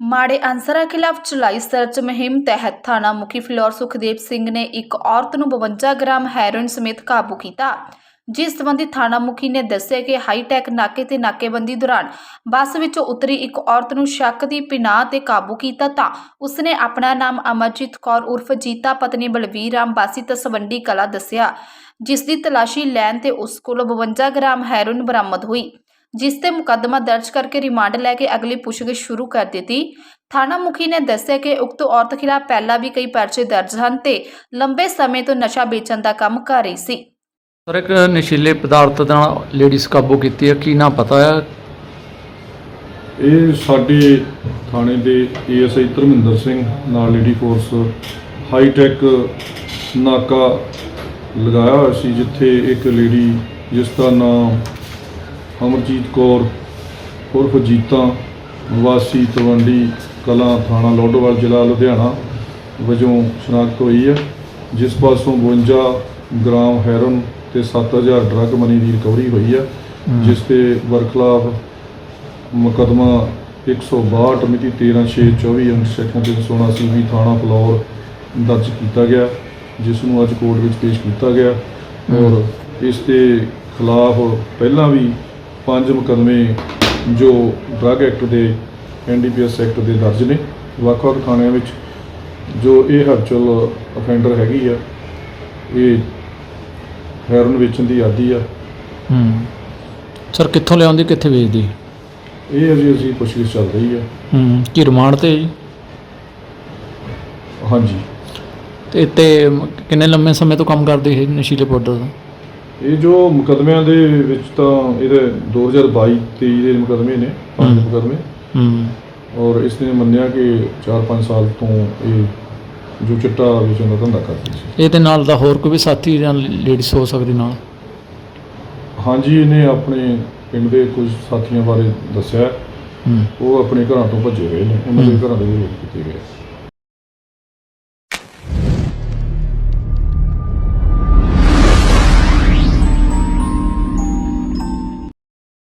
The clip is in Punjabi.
ਮਾੜੇ ਅਨਸਰਾਂ ਖਿਲਾਫ ਚਲਾਈ ਸਰਚ ਮੁਹਿੰਮ ਤਹਿਤ ਥਾਣਾ ਮੁਖੀ ਫਲੋਰ ਸੁਖਦੇਵ ਸਿੰਘ ਨੇ ਇੱਕ ਔਰਤ ਨੂੰ 52 ਗ੍ਰਾਮ ਹੈਰੋਇਨ ਸਮੇਤ ਕਾਬੂ ਕੀਤਾ, ਜਿਸ ਸੰਬੰਧੀ ਥਾਣਾ ਮੁਖੀ ਨੇ ਦੱਸਿਆ ਕਿ ਹਾਈਟੈਕ ਨਾਕੇ ਤੇ ਨਾਕੇਬੰਦੀ ਦੌਰਾਨ ਬੱਸ ਵਿੱਚੋਂ ਉਤਰੀ ਇੱਕ ਔਰਤ ਨੂੰ ਸ਼ੱਕ ਦੀ ਪਿਨਾਹ ਤੇ ਕਾਬੂ ਕੀਤਾ ਤਾਂ ਉਸਨੇ ਆਪਣਾ ਨਾਮ ਅਮਰਜੀਤ ਕੌਰ ਉਰਫ ਜੀਤਾ ਪਤਨੀ ਬਲਵੀਰ ਰਾਮ ਬਾਸੀ ਤਸਵੰਡੀ ਕਲਾ ਦੱਸਿਆ ਜਿਸ ਦੀ ਤਲਾਸ਼ੀ ਲੈਣ ਤੇ ਉਸ ਕੋਲੋਂ 52 ਗ੍ਰਾਮ ਹੈਰੋਇਨ ਬਰਾਮਦ ਹੋਈ। ਜਿਸ ਤੇ ਮੁਕੱਦਮਾ ਦਰਜ ਕਰਕੇ ਰਿਮਾਂਡ ਲੈ ਕੇ ਅਗਲੀ ਪੁੱਛਗਿੱਛ ਸ਼ੁਰੂ ਕਰ ਦਿੱਤੀ। ਥਾਣਾ ਮੁਖੀ ਨੇ ਦੱਸਿਆ ਕਿ ਉਕਤ ਔਰਤ ਖਿਲਾਫ ਪਹਿਲਾਂ ਵੀ ਕਈ ਪਰਚੇ ਦਰਜ ਹਨ ਤੇ ਲੰਬੇ ਸਮੇਂ ਤੋਂ ਨਸ਼ਾ ਵੇਚਣ ਦਾ ਕੰਮ ਕਰ ਰਹੀ ਸੀ। ਸਰ ਇੱਕ ਨਸ਼ੀਲੇ ਪਦਾਰਥ ਨਾਲ ਲੇਡੀਜ਼ ਕਾਬੂ ਕੀਤੀ ਹੈ ਕੀ ਨਾ ਪਤਾ ਹੈ? ਇਹ ਸਾਡੇ ਥਾਣੇ ਦੇ ਏਐਸਆਈ ਧਰਮਿੰਦਰ ਸਿੰਘ ਨਾਲ ਲੇਡੀ ਫੋਰਸ ਹਾਈਟੈਕ ਨਾਕਾ ਲਗਾਇਆ ਹੋਇਆ ਸੀ ਜਿੱਥੇ ਇੱਕ ਲੇਡੀ ਜਿਸ ਦਾ ਨਾਮ ਅਮਰਜੀਤ ਕੌਰ ਉਰਫ ਜੀਤਾ ਵਾਸੀ ਤਵੰਡੀ ਕਲਾਂ ਥਾਣਾ ਲੋਡੋਵਾਲ ਜ਼ਿਲ੍ਹਾ ਲੁਧਿਆਣਾ ਵਜੋਂ ਸ਼ਨਾਖਤ ਹੋਈ ਹੈ। ਜਿਸ ਪਾਸੋਂ 52 ਗ੍ਰਾਮ ਹੈਰੋਨ ਤੇ 7000 ਡਰੱਗ ਮਨੀ ਦੀ ਰਿਕਵਰੀ ਹੋਈ ਹੈ ਜਿਸ ਤੇ ਵਰਖਲਾਫ ਮੁਕਦਮਾ 162 ਮਿਤੀ 13/6/24 ਅੰਡਰ ਸੈਕਸ਼ਨ 379 ਵੀ ਥਾਣਾ ਫਲੌਰ ਦਰਜ ਕੀਤਾ ਗਿਆ ਜਿਸ ਨੂੰ ਅੱਜ ਕੋਰਟ ਵਿੱਚ ਪੇਸ਼ ਕੀਤਾ ਗਿਆ। ਔਰ ਇਸ ਦੇ ਖਿਲਾਫ ਪਹਿਲਾਂ ਵੀ ਪੰਜ ਮੁਕਦਮੇ ਜੋ ਡਰੱਗ ਐਕਟ ਦੇ ਐਨਡੀਪੀਐਸ ਐਕਟ ਦੇ ਦਰਜ ਨੇ। ਵੱਖ-ਵੱਖ ਥਾਣਿਆਂ ਵਿੱਚ ਜੋ ਇਹ ਹਰਚਲ ਅਫੈਂਡਰ ਹੈਗੀ ਆ ਇਹ ਹੈਰੋਨ ਵੇਚਣ ਦੀ ਆਦੀ ਆ। ਹੂੰ। ਸਰ ਕਿੱਥੋਂ ਲਿਆਉਂਦੀ ਕਿੱਥੇ ਵੇਚਦੀ? ਇਹ ਅਜੇ ਅਸੀਂ ਪੁੱਛਗਿੱਛ ਚੱਲ ਰਹੀ ਆ। ਹੂੰ ਕੀ ਰਿਮਾਂਡ ਤੇ ਜੀ? ਹਾਂਜੀ। ਤੇ ਤੇ ਕਿੰਨੇ ਲੰਮੇ ਸਮੇਂ ਤੋਂ ਕੰਮ ਕਰਦੀ ਹੈ ਨਸ਼ੀਲੇ ਪਾਊਡਰ ਦਾ ਇਹ ਜੋ ਮੁਕਦਮਿਆਂ ਦੇ ਵਿੱਚ ਤਾਂ ਇਹਦੇ 2022 23 ਦੇ ਮੁਕਦਮੇ ਨੇ ਪੰਜ। ਮੁਕਦਮੇ। ਹੂੰ। ਔਰ ਇਸ ਨੇ ਮੰਨਿਆ ਕਿ 4-5 ਸਾਲ ਤੋਂ ਇਹ ਜੋ ਚਿੱਟਾ ਵੇਚਣ ਦਾ ਧੰਦਾ ਕਰਦੀ ਸੀ। ਇਹਦੇ ਨਾਲ ਦਾ ਹੋਰ ਕੋਈ ਵੀ ਸਾਥੀ ਜਾਂ ਲੇਡੀਜ਼ ਹੋ ਸਕਦੀ ਨਾਲ? ਹਾਂਜੀ ਇਹਨੇ ਆਪਣੇ ਪਿੰਡ ਦੇ ਕੁਝ ਸਾਥੀਆਂ ਬਾਰੇ ਦੱਸਿਆ। ਹੂੰ। ਉਹ ਆਪਣੇ ਘਰਾਂ ਤੋਂ ਭੱਜੇ ਹੋਏ ਨੇ। ਉਹਨਾਂ ਦੇ। ਘਰਾਂ ਦੇ ਵੀ ਰੇਡ ਕੀਤੇ ਗਏ।